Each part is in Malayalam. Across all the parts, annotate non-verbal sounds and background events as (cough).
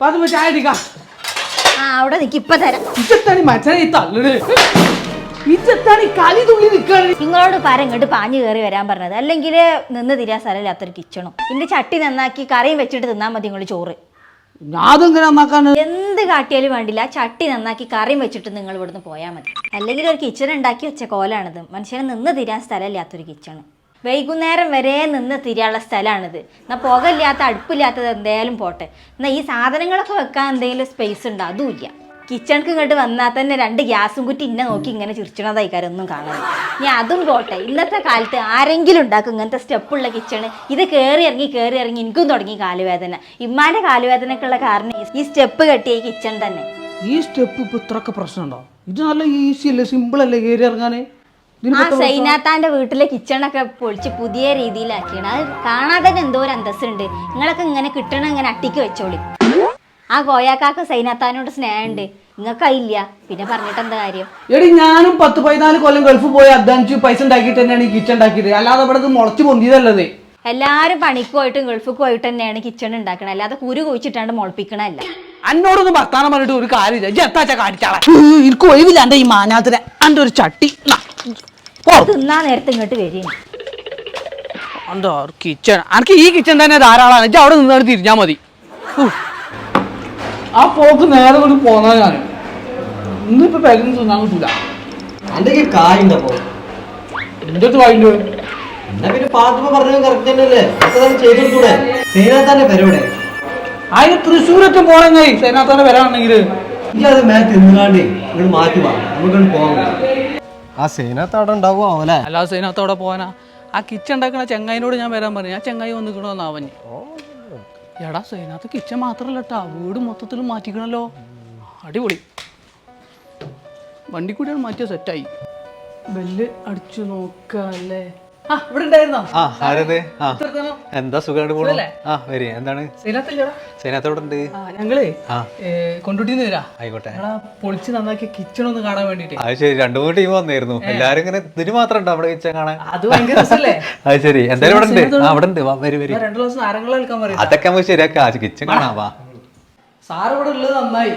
പാത്തുമ്മ ചായ അടിക്കാം ആ അവിടെ നിക്ക് ഇപ്പൊ തരാം. മച്ചനെ കാലി തുള്ളി നിൽക്കാണ് നിങ്ങളോട് പാരം ഇങ്ങോട്ട് പാഞ്ഞു കയറി വരാൻ പറഞ്ഞത്. അല്ലെങ്കിൽ നിന്ന് തിരിയാൻ സ്ഥലമില്ലാത്തൊരു കിച്ചണോ. ഇന്റെ ചട്ടി നന്നാക്കി കറിയും വെച്ചിട്ട് തിന്നാൽ മതി നിങ്ങൾ ചോറ്. നന്നാക്കാണ് എന്ത് കാട്ടിയാലും വേണ്ടില്ല. ചട്ടി നന്നാക്കി കറിയും വെച്ചിട്ട് നിങ്ങൾ ഇവിടുന്ന് പോയാൽ മതി. അല്ലെങ്കിൽ ഒരു കിച്ചൺ ഉണ്ടാക്കി വെച്ച കോലാണിത്. മനുഷ്യനെ നിന്ന് തിരിയാൻ സ്ഥലമില്ലാത്തൊരു കിച്ചണ്. വൈകുന്നേരം വരെ നിന്ന് തിരിയാനുള്ള സ്ഥലമാണിത് എന്നാൽ പുകയില്ലാത്ത അടുപ്പില്ലാത്തത് എന്തായാലും പോട്ടെ. എന്നാൽ ഈ സാധനങ്ങളൊക്കെ വെക്കാൻ എന്തെങ്കിലും സ്പേസ് ഉണ്ടോ? അതുമില്ല. കിച്ചണിക്ക് ഇങ്ങോട്ട് വന്നാൽ തന്നെ രണ്ട് ഗ്യാസും കുറ്റി ഇന്നെ നോക്കി ഇങ്ങനെ ചിരിച്ചണതായിക്കാരൊന്നും കാണാൻ. ഇനി അതും പോട്ടെ. ഇന്നത്തെ കാലത്ത് ആരെങ്കിലും ഉണ്ടാക്കും ഇങ്ങനത്തെ സ്റ്റെപ്പുള്ള കിച്ചണ് ഇത് കയറി ഇറങ്ങി കയറി ഇറങ്ങി എനിക്കും തുടങ്ങി കാലുവേദന. ഇമ്മാന്റെ കാലുവേദനക്കുള്ള കാരണം ഈ- സ്റ്റെപ്പ് കെട്ടിയ കിച്ചൺ തന്നെ. ഈ സ്റ്റെപ്പ് ഇപ്പൊ ഇത്രയൊക്കെ പ്രശ്നമുണ്ടോ? ഇത് നല്ല ഈസി അല്ലേ? സിമ്പിൾ അല്ലേ? കയറി ഇറങ്ങാനെ? ആ സൈനാത്താന്റെ വീട്ടിലെ കിച്ചണൊക്കെ പൊളിച്ച് പുതിയ രീതിയിലാക്കിയാണ്. അത് കാണാതെ തന്നെ എന്തോ ഒരു അന്തസ്സുണ്ട്. നിങ്ങളൊക്കെ ഇങ്ങനെ കിട്ടണ ഇങ്ങനെ അട്ടിക്ക് വെച്ചോളി. ആ കോയാക്കാക്ക് സൈനാത്താനോട് സ്നേഹമുണ്ട്. നിങ്ങൾക്ക് അതില്ല പിന്നെ പറഞ്ഞിട്ട് എന്താ കാര്യം? എടി ഞാനും പത്ത് പതിനാല് കൊല്ലം ഗൾഫ് പോയി അധ്വാനിച്ച് പൈസ ഉണ്ടാക്കിയിട്ട് തന്നെയാണ് ഈ കിച്ചൺ ഉണ്ടാക്കിയത്. അല്ലാതെ അവിടെ മുളച്ച് പൊന്തിയതല്ലത്. എല്ലാവരും പണിക്ക് പോയിട്ടും ഗൾഫിൽ പോയിട്ട് തന്നെയാണ് കിച്ചൺ ഉണ്ടാക്കണത്. അല്ലാതെ കുരു കുഴിച്ചിട്ടാണ്ട് മുളപ്പിക്കണല്ല എന്നോടൊന്നും വർത്താനം പറഞ്ഞിട്ട് ഒരു കാര്യമില്ല. ഇജ്ജ് എത്താച്ച കാണിച്ചാളെ എനിക്ക് ഒഴിവില്ല എന്റെ ഈ മാനാത്തിന് എന്റെ ഒരു ചട്ടി. തിന്നാ നേരത്തെ ഇങ്ങോട്ട് വരും. എന്താ കിച്ചൺ. എനിക്ക് ഈ കിച്ചൺ തന്നെ ധാരാളമാണ്. ഇജ്ജ് അവിടെ നിന്നാണ് തിരിഞ്ഞാൽ മതി. ആ പോക്ക് നേരെ കൊണ്ട് പോന്നാ ഞാൻ. ഇന്നിപ്പോ പെരുന്ന് തിന്നാൻ കിട്ടൂല. എന്തൊക്കെ കായുണ്ടപ്പോ എന്റെ അടുത്ത് എന്നാ പിന്നെ പാത്തുമ്മ പറഞ്ഞത് കറക്റ്റ് തന്നെയല്ലേ? ഒക്കെ തന്നെ ചെയ്തെടുത്തൂടെ തന്നെ പരിപാടി അതിന് തൃശ്ശൂരറ്റം പോണെങ്ങായി സേനാത്തോടെ വരാണെങ്കിൽ അത് ഇങ്ങോട്ട് മാറ്റി വാ. നമുക്ക് പോകാം ആ സേനത്ത് അവിടെ ഉണ്ടാവുമോ അല്ലേ? അല്ലാതെ സേനാത്തോടെ പോകാനാ ആ കിച്ചൺ ഉണ്ടാക്കണ ചെങ്ങായിനോട് ഞാൻ വരാൻ പറഞ്ഞു. ആ ചെങ്ങായി വന്നിക്കണോന്ന് അവന് എടാ സേനാത്ത് കിച്ചൺ മാത്രല്ല കേട്ടാ വീട് മൊത്തത്തിൽ മാറ്റിക്കണല്ലോ. അടിപൊളി. വണ്ടി കൂടിയാണ് മാറ്റിയ സെറ്റായി ബെല്ല് അടിച്ചു നോക്കല്ലേ ആ എന്താ സുഖമായിട്ട് പോണു? ആ വരി. എന്താണ്? സേനാത്തില്ലടാ. സേനത്തോടെ ആ ഞങ്ങളേ. കൊണ്ടുട്ടിന്ന് വരാ. ആയിക്കോട്ടെ. പൊളിച്ച് നന്നാക്കി കിച്ചൺ ഒന്ന് കാണാൻ വേണ്ടിട്ട്. അത് ശരി. രണ്ടു മൂന്ന് ടീം വന്നായിരുന്നു എല്ലാരും ഇങ്ങനെ ഇതിന് മാത്രം ഉണ്ടോ നമ്മുടെ കിച്ചൺ കാണാൻ? അത് ഭയങ്കര (laughs) അത് ശരി. എന്തായാലും ഇവിടെ ഉണ്ട്. അവിടെ ഉണ്ട്. വരി വരി. രണ്ടു ദിവസം ആരെങ്കിലും അതൊക്കെ നമുക്ക് ശരിയാക്കാം. കിച്ചൺ കാണാം. വാ. സാർ ഇവിടെ ഉള്ളത് നന്നായി.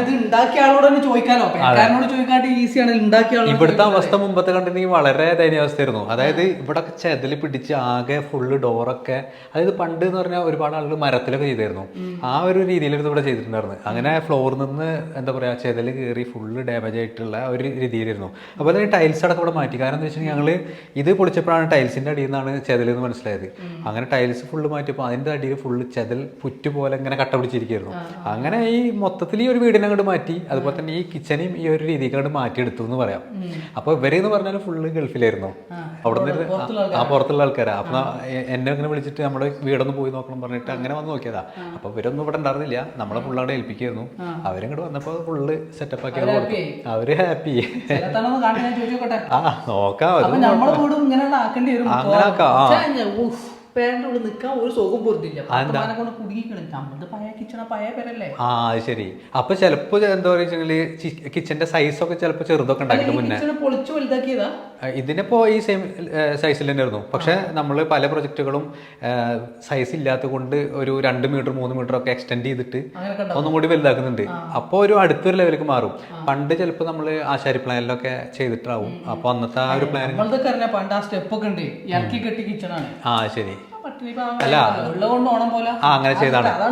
ഇത് ഉണ്ടാക്കിയ ആളോട് തന്നെ ചോദിക്കാലോ. പെൺകാരനോട് ചോദിക്കാണ്ട് ഈസിയാണ് ഉണ്ടാക്കിയ ആളോട് ഇവിടുത്തെ അവസ്ഥ മുമ്പത്തെ കണ്ടിട്ടുണ്ടെങ്കിൽ വളരെ ദയനീയാവസ്ഥയായിരുന്നു. അതായത് ഇവിടെ ചെതൽ പിടിച്ച് ആകെ ഫുള്ള് ഡോറൊക്കെ അതായത് പണ്ട് എന്ന് പറഞ്ഞാൽ ഒരുപാട് ആളുകൾ മരത്തിലൊക്കെ ചെയ്തായിരുന്നു. ആ ഒരു രീതിയിലായിരുന്നു ഇവിടെ ചെയ്തിട്ടുണ്ടായിരുന്നു. അങ്ങനെ ഫ്ലോറിൽ നിന്ന് എന്താ പറയാ ചെതൽ കയറി ഫുള്ള് ഡാമേജ് ആയിട്ടുള്ള ഒരു രീതിയിലായിരുന്നു. അപ്പോൾ അതിന് ടൈൽസ് അടക്കം ഇവിടെ മാറ്റി. കാരണം എന്താ വെച്ചിട്ടുണ്ടെങ്കിൽ ഞങ്ങൾ ഇത് പൊളിച്ചപ്പോഴാണ് ടൈൽസിന്റെ അടിയിൽ നിന്നാണ് ചെതൽ എന്ന് മനസ്സിലായത്. അങ്ങനെ ടൈൽസ് ഫുള്ള് മാറ്റിയപ്പോൾ അതിന്റെ അടിയിൽ ഫുള്ള് ചെതൽ പുറ്റ് പോലെ ഇങ്ങനെ കട്ട പിടിച്ചിരിക്കുകയായിരുന്നു. അങ്ങനെ ഈ മൊത്തത്തിൽ ഈ ഒരു വീടിനെ അങ്ങോട്ട് മാറ്റി അതുപോലെ തന്നെ ഈ കിച്ചനെയും ഈ ഒരു രീതിക്ക് അങ്ങോട്ട് മാറ്റിയെടുത്തു എന്ന് പറയാം. അപ്പൊ ഇവരെന്ന് പറഞ്ഞാൽ ഫുള്ള് ഗൾഫിലായിരുന്നു. അവിടെ നിന്ന് ആ പുറത്തുള്ള ആൾക്കാരാ. അപ്പൊ എന്നെ ഇങ്ങനെ വിളിച്ചിട്ട് നമ്മുടെ വീടൊന്ന് പോയി നോക്കണം പറഞ്ഞിട്ട് അങ്ങനെ വന്ന് നോക്കിയതാ. അപ്പൊ ഇവരൊന്നും ഇവിടെ ഉണ്ടായിരുന്നില്ല. നമ്മളെ ഫുള്ളവിടെ ഏൽപ്പിക്കായിരുന്നു. അവരങ്ങോട്ട് വന്നപ്പോ ഫുള്ള് സെറ്റപ്പ് ആക്കി കൊടുത്തു. അവർ ഹാപ്പി ആ നോക്കാം. അങ്ങനെ ആക്കാം, ആ. പേരന്റെ ഉള്ളിൽ നിൽക്കാൻ ഒരു സുഖം പൊറുത്തില്ല പത്തുമാനെ കൊണ്ട് കുടുങ്ങിക്കണം നമ്മളത് പഴയ കിച്ചണ പഴയ പേരല്ലേ? ആ ശരി. അപ്പൊ ചിലപ്പോ എന്താ പറയുക കിച്ചന്റെ സൈസൊക്കെ ചിലപ്പോ ചെറുതൊക്കെ ഉണ്ടാക്കിയിട്ട് മുന്നേ. കിച്ചണ പൊളിച്ചു വലുതാക്കിയതാ? ഇതിനിപ്പോ ഈ സെയിം സൈസിൽ തന്നെ ആയിരുന്നു പക്ഷെ നമ്മൾ പല പ്രൊജക്റ്റുകളും സൈസ് ഇല്ലാത്ത കൊണ്ട് ഒരു രണ്ട് മീറ്റർ മൂന്ന് മീറ്റർ ഒക്കെ എക്സ്റ്റെൻഡ് ചെയ്തിട്ട് ഒന്നും കൂടി വലുതാക്കുന്നുണ്ട്. അപ്പോൾ ഒരു അടുത്തൊരു ലെവലിലേക്ക് മാറും. പണ്ട് ചിലപ്പോൾ നമ്മൾ ആശാരി പ്ലാനിലൊക്കെ ചെയ്തിട്ടാവും. അപ്പൊ അന്നത്തെ ആ ഒരു പ്ലാൻ പണ്ട് ആ സ്റ്റെപ്പ് ഒക്കെ ഉണ്ട്. ഇറക്കി കെട്ടി കിച്ചണാണ് ആ ശരി. പോലെ. ആ അങ്ങനെ ചെയ്താണ്. അല്ല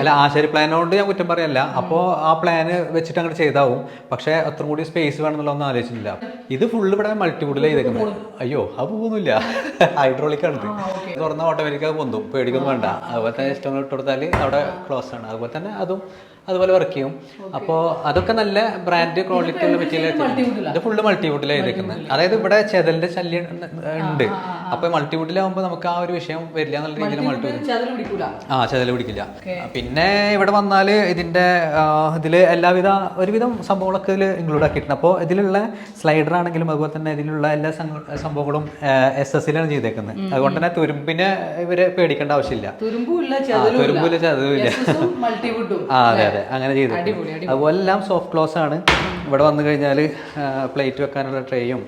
അല്ല ആശാരി പ്ലാനോട് ഞാൻ കുറ്റം പറയല്ല. അപ്പോ ആ പ്ലാന് വെച്ചിട്ട് അങ്ങനെ ചെയ്താവും. പക്ഷെ അത്ര കൂടി സ്പേസ് വേണമെന്നുള്ള ഒന്നും ആലോചിച്ചില്ല ഇത് ഫുള്ള് ഇവിടെ മൾട്ടിവുഡിൽ ചെയ്തേക്കുന്നത് അയ്യോ അത് പോകുന്നില്ല ഹൈഡ്രോളിക് (laughs) ആണ് ഇത്. തുറന്ന ഓട്ടോമാറ്റിക് പൊന്തും. പേടിക്കൊന്നും വേണ്ട. അതുപോലെ തന്നെ ഇഷ്ടങ്ങൾ ഇട്ട് കൊടുത്താൽ അവിടെ ക്ലോസ് ആണ്. അതുപോലെ തന്നെ അതും അതുപോലെ വർക്ക് ചെയ്യും. അപ്പോൾ അതൊക്കെ നല്ല ബ്രാൻഡ് ക്വാളിറ്റി ഉള്ള മെറ്റീരിയൽ ഇത് ഫുള്ള് മൾട്ടിവുഡിലാണ് ചെയ്തേക്കുന്നത് അതായത് ഇവിടെ ചെതലിന്റെ ശല്യം ഉണ്ട്. അപ്പൊ മൾട്ടിവുഡിലാവുമ്പോൾ നമുക്ക് ആ ഒരു വിഷയം വരില്ല എന്നുള്ള രീതിയിൽ മൾട്ടിവുഡ് ആ ചെതൽ പിടിക്കില്ല. പിന്നെ ഇവിടെ വന്നാൽ ഇതിന്റെ ഇതിൽ എല്ലാവിധ ഒരുവിധം സംഭവങ്ങളൊക്കെ ഇതിൽ ഇൻക്ലൂഡ് ആക്കിയിട്ടുണ്ട്. അപ്പോൾ ഇതിലുള്ള സ്ലൈഡർ ആണെങ്കിലും അതുപോലെ തന്നെ ഇതിലുള്ള എല്ലാ സംഭവങ്ങളും എസ് എസ് സിയിലാണ് ചെയ്തേക്കുന്നത് അതുകൊണ്ട് തന്നെ തുരുമ്പിനെ ഇവർ പേടിക്കേണ്ട ആവശ്യമില്ല. തുരുമ്പില്ല മൾട്ടിവുഡും ആ അതെ അതെ. അങ്ങനെ ചെയ്തു. അതുപോലെ എല്ലാം സോഫ്റ്റ് ക്ലോസ് ആണ്. ഇവിടെ വന്നു കഴിഞ്ഞാൽ പ്ലേറ്റ് വെക്കാനുള്ള ട്രേയും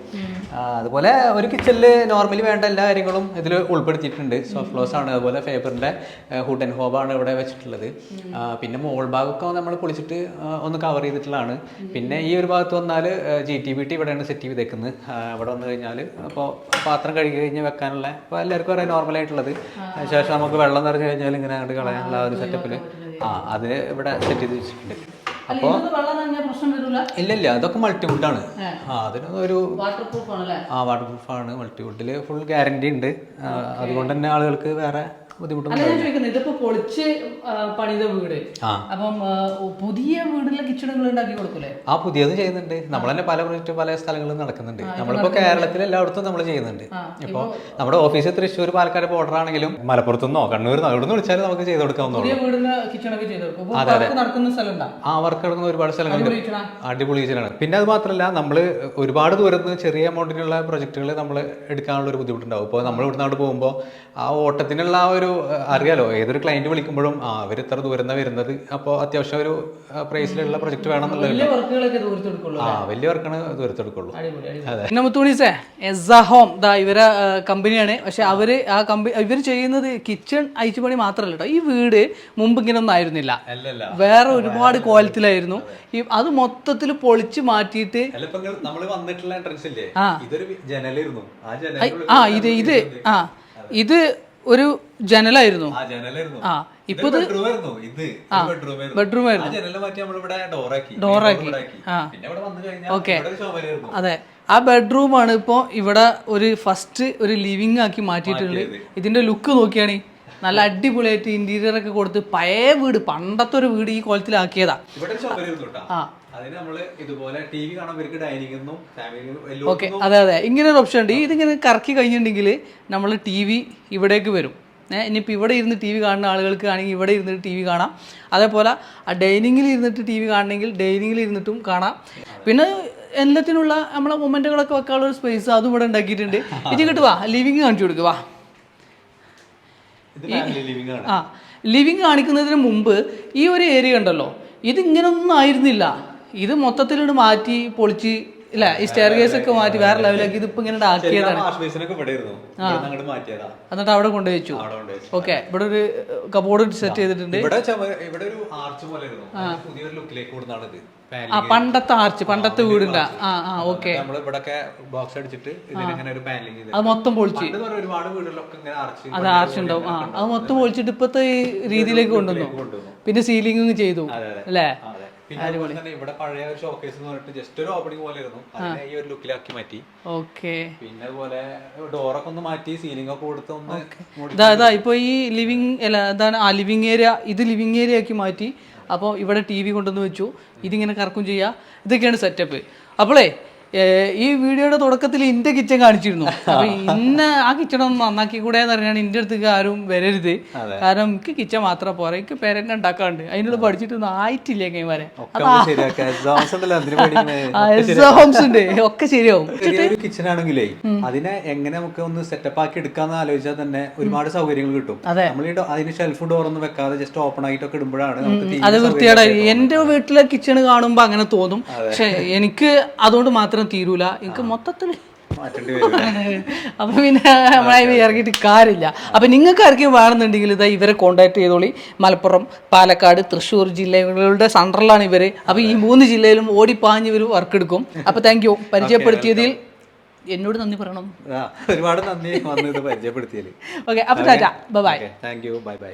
അതുപോലെ ഒരു കിച്ചണിൽ നോർമലി വേണ്ട എല്ലാ കാര്യങ്ങളും ഇതിൽ ഉൾപ്പെടുത്തിയിട്ടുണ്ട്. സോഫ്റ്റ് ക്ലോസ് ആണ്. അതുപോലെ ഫേബറിന്റെ ഹുഡ് ആൻഡ് ഹോബാണ് ഇവിടെ വെച്ചിട്ടുള്ളത്. പിന്നെ മോൾ ഭാഗമൊക്കെ നമ്മൾ പൊളിച്ചിട്ട് ഒന്ന് കവർ ചെയ്തിട്ടുള്ളതാണ്. പിന്നെ ഈ ഒരു ഭാഗത്ത് വന്നാൽ ജി ടി ബി ടി ഇവിടെയാണ് സെറ്റ് ചെയ്തേക്കുന്നത് ഇവിടെ വന്നു കഴിഞ്ഞാൽ അപ്പോൾ പാത്രം കഴുകി കഴിഞ്ഞ് വെക്കാനുള്ള അപ്പോൾ എല്ലാവർക്കും അറിയാം നോർമലായിട്ടുള്ളത് ശേഷം നമുക്ക് വെള്ളം നിറഞ്ഞു കഴിഞ്ഞാൽ ഇങ്ങനെ അങ്ങോട്ട് കളയാനുള്ള ഒരു സെറ്റപ്പിൽ ആ അത് ഇവിടെ സെറ്റ് ചെയ്ത് വെച്ചിട്ടുണ്ട്. അപ്പോൾ ഇല്ല ഇല്ല അതൊക്കെ ആണ്. ആ അതിനൊന്നും ഒരു വാട്ടർ പ്രൂഫ് ആണ്. ആ മൾട്ടിവുഡിൽ ഫുൾ ഗ്യാരണ്ടി ഉണ്ട്. അതുകൊണ്ട് തന്നെ ആളുകൾക്ക് വേറെ അല്ല ഞാൻ ചോദിക്കുന്നത് ഇതിപ്പോ പൊളിച്ച് പണിത വീട്. അപ്പം പുതിയ വീടിലെ കിച്ചണുകൾ ഉണ്ടാക്കി കൊടുക്കൂലേ? ആ പുതിയതും ചെയ്യുന്നുണ്ട്. നമ്മൾ തന്നെ പല പ്രൊജക്റ്റ് പല സ്ഥലങ്ങളിലും നടക്കുന്നുണ്ട്. നമ്മളിപ്പോ കേരളത്തിൽ എല്ലായിടത്തും നമ്മൾ ചെയ്യുന്നുണ്ട്. ഇപ്പോ നമ്മുടെ ഓഫീസ് തൃശ്ശൂർ പാലക്കാട് ബോർഡർ ആണെങ്കിലും മലപ്പുറത്തുനിന്നോ എവിടെ നിന്ന് വിളിച്ചാലും നമുക്ക് ചെയ്ത് കൊടുക്കാവുന്നതാണ് പുതിയ വീടിന് കിച്ചണൊക്കെ ചെയ്ത് കൊടുക്കും. ഇപ്പൊ നടക്കുന്ന സ്ഥലം ആ വർക്ക് നടക്കുന്ന ഒരുപാട് സ്ഥലങ്ങളുണ്ട്. അടിപൊളി കിച്ചണാണ് പിന്നെ അത് മാത്രമല്ല നമ്മൾ ഒരുപാട് ദൂരത്ത് ചെറിയ എമൗണ്ടിനുള്ള പ്രൊജക്ടുകൾ നമ്മൾ എടുക്കാനുള്ള ഒരു ബുദ്ധിമുട്ടുണ്ടാവും. ഇപ്പോൾ നമ്മൾ ഇവിടുന്ന് അവിടെ പോകുമ്പോൾ ആ ഓട്ടത്തിനുള്ള ആ ഒരു അറിയാലോ ഏതൊരു ക്ലയന്റ് വിളിക്കുമ്പോഴും ആ അവർ ഇത്ര ദൂരം വരുന്നത്. അപ്പോൾ അത്യാവശ്യം ഒരു പ്രൈസിലുള്ള പ്രൊജക്ട് വേണം വലിയ വർക്കുകളൊക്കെ ദൂരത്ത് ആ വലിയ വർക്കാണ് ദൂരത്തെടുക്കുള്ളൂ. പിന്നെ മുത്തൂണീസേ എസ ഹോം ദാ ഇവരെ കമ്പനിയാണ്. പക്ഷെ അവർ ആ കമ്പനി ഇവർ ചെയ്യുന്നത് കിച്ചൺ അയച്ചുപണി മാത്രമല്ല കേട്ടോ ഈ വീട് മുമ്പ് ഇങ്ങനെ ഒന്നും ആയിരുന്നില്ല. അല്ലല്ല. വേറെ ഒരുപാട് കോലത്തിലായിരുന്നു ഈ അത് മൊത്തത്തിൽ പൊളിച്ച് മാറ്റിയിട്ട് നമ്മൾ വന്നിട്ടുള്ള എൻട്രൻസ് ഇല്ലേ? ഇതൊരു ജനലായിരുന്നു ആ ഐ, ആ ഇത് ഇത് ആ. ഇത് ഒരു ജനലായിരുന്നു. ആ ഇപ്പൊ ബെഡ്റൂം ആയിരുന്നു ശോഭനയായിരുന്നു അതെ. ആ ബെഡ്റൂമാണ് ഇപ്പോൾ ഇവിടെ ഒരു ഫസ്റ്റ് ഒരു ലിവിംഗ് ആക്കി മാറ്റിയിട്ടുണ്ട്. ഇതിന്റെ ലുക്ക് നോക്കിയാണ്. നല്ല അടിപൊളിയായിട്ട് ഇന്റീരിയർ ഒക്കെ കൊടുത്ത് പഴയ വീട് പണ്ടത്തെ ഒരു വീട് ഈ കോലത്തിലാക്കിയതാ. ആ. ഓക്കെ അതെ അതെ. ഇങ്ങനെ ഒരു ഓപ്ഷൻ ഉണ്ട്. ഇതിങ്ങനെ കറക്കി കഴിഞ്ഞിട്ടുണ്ടെങ്കിൽ നമ്മൾ ടി വി ഇവിടേക്ക് വരും. ഏഹ് ഇനിയിപ്പോൾ ഇവിടെ ഇരുന്ന് ടി വി കാണുന്ന ആളുകൾക്ക് ആണെങ്കിൽ ഇവിടെ ഇരുന്നിട്ട് ടി വി കാണാം. അതേപോലെ ആ ഡൈനിങ്ങിൽ ഇരുന്നിട്ട് ടി വി കാണണമെങ്കിൽ ഡൈനിങ്ങിൽ ഇരുന്നിട്ടും കാണാം. പിന്നെ എല്ലാത്തിനുള്ള നമ്മളെ മൊമെന്റുകളൊക്കെ വെക്കാനുള്ള ഒരു സ്പേസ് അതും ഇവിടെ ഉണ്ടാക്കിയിട്ടുണ്ട്. ഇത് കിട്ടുവാ ലിവിങ് കാണിച്ചു കൊടുക്കുക വാ ഇത് ഫാമിലി ലിവിംഗ് ആണ് ആ ലിവിങ് കാണിക്കുന്നതിന് മുമ്പ് ഈ ഒരു ഏരിയ ഉണ്ടല്ലോ. ഇതിങ്ങനൊന്നും ആയിരുന്നില്ല. ഇത് മൊത്തത്തിലോട്ട് മാറ്റി പൊളിച്ച് ഇല്ല ഈ സ്റ്റെയർ കേസ് ഒക്കെ മാറ്റി വേറെ ലെവലാക്കി ഇതിപ്പോ ഇങ്ങനെ ആക്കിയതാണ് എന്നിട്ട് അവിടെ കൊണ്ടുപോയി വെച്ചു ഓക്കെ ഇവിടെ ഒരു കബോർഡ് സെറ്റ് ചെയ്തിട്ടുണ്ട്. ഇവിടെ ചുമ- ഒരു ആർച്ച് പോലെ ഇരുന്നു പുതിയൊരു ലുക്കിലേക്ക് കൂടുന്നതാണ് ഇത്. ആ പണ്ടത്തെ ആർച്ച് പണ്ടത്തെ വീടിന്റെ ആ ആ ഓക്കെ ബോക്സ് അടിച്ചിട്ട് അത് മൊത്തം പൊളിച്ച്. അത് ആർച്ച് ഉണ്ടാവും. ആ അത് മൊത്തം പൊളിച്ചിട്ട് ഇപ്പത്തെ ഈ രീതിയിലേക്ക് കൊണ്ടുവന്നു. പിന്നെ സീലിംഗ് ചെയ്തു. അല്ലേ? പിന്നെ അതുപോലെ തന്നെ ഇവിടെ പഴയ ഒരു ഷോക്കേസ് എന്ന് പറഞ്ഞിട്ട് ജസ്റ്റ് ഒരു ഓപ്പണിംഗ് പോലെ ഇരുന്നു അതിനെ ഈ ഒരു ലുക്കിലാക്കി മാറ്റി. ഓക്കെ. പിന്നെ അതുപോലെ ഡോറൊക്കെ ഒന്ന് മാറ്റി സീലിംഗ് ഒക്കെ കൊടുത്ത് ഒന്ന് ഇതാ ഇപ്പോൾ ഈ ലിവിങ് അല്ല എന്താണ് ആ ലിവിങ് ഏരിയ ഇത് ലിവിങ് ഏരിയ ആക്കി മാറ്റി. അപ്പോൾ ഇവിടെ ടി വി കൊണ്ടുവന്ന് വെച്ചു. ഇതിങ്ങനെ കറക്കും ചെയ്യുക ഇതൊക്കെയാണ് സെറ്റപ്പ് അപ്പോളേ ഈ വീഡിയോയുടെ തുടക്കത്തിൽ ഇന്റെ കിച്ചൺ കാണിച്ചിരുന്നു. അപ്പൊ ഇന്ന ആ കിച്ചൺ ഒന്ന് നന്നാക്കി കൂടെ എന്ന് പറഞ്ഞാണ് ഇന്റെ അടുത്തേക്ക് ആരും വരരുത്. കാരണം എനിക്ക് കിച്ചൺ മാത്രം പോരാ. എനിക്ക് പേരന്നെ ഉണ്ടാക്കാണ്ട് അതിനോട് പഠിച്ചിട്ടൊന്നും ആയിട്ടില്ല കൈമാരെ? ഹോംസ് ഉണ്ട്. ഒക്കെ ശരിയാവും. കിച്ചൺ ആണെങ്കിലേ അതിനെ എങ്ങനെ നമുക്ക് ഒന്ന് സെറ്റപ്പ് ആക്കി എടുക്കാന്ന് ആലോചിച്ചാൽ തന്നെ ഒരുപാട് സൗകര്യങ്ങൾ കിട്ടും. നമ്മൾ അതിന് ഷെൽഫ് ഡോർ ഒന്നും വെക്കാതെ ജസ്റ്റ് ഓപ്പൺ ആയിട്ടൊക്കെ ഇടുമ്പോഴാണ് അത് വൃത്തിയായി എന്റെ എന്റെ വീട്ടിലെ കിച്ചൺ കാണുമ്പോ അങ്ങനെ തോന്നും. പക്ഷെ എനിക്ക് അതുകൊണ്ട് മാത്രം തീരൂല. എനിക്ക് മൊത്തത്തിൽ (laughs) അപ്പൊ പിന്നെ നമ്മളെ ഇറങ്ങിയിട്ട് കാര്യമില്ല. അപ്പൊ നിങ്ങൾക്ക് ആർക്കും വേണമെന്നുണ്ടെങ്കിൽ ഇതാ ഇവരെ കോണ്ടാക്ട് ചെയ്തോളി. മലപ്പുറം പാലക്കാട് തൃശ്ശൂർ ജില്ലകളുടെ സെൻട്രലാണ് ഇവർ. അപ്പൊ ഈ മൂന്ന് ജില്ലയിലും ഓടിപ്പാഞ്ഞ് ഇവർ വർക്ക് എടുക്കും. (laughs) അപ്പൊ താങ്ക് യു പരിചയപ്പെടുത്തിയതിൽ എന്നോട് നന്ദി പറയണം. ഒരുപാട് നന്ദി പരിചയപ്പെടുത്തിയത് ഓക്കെ (laughs) അപ്പൊ bye bye thank you bye bye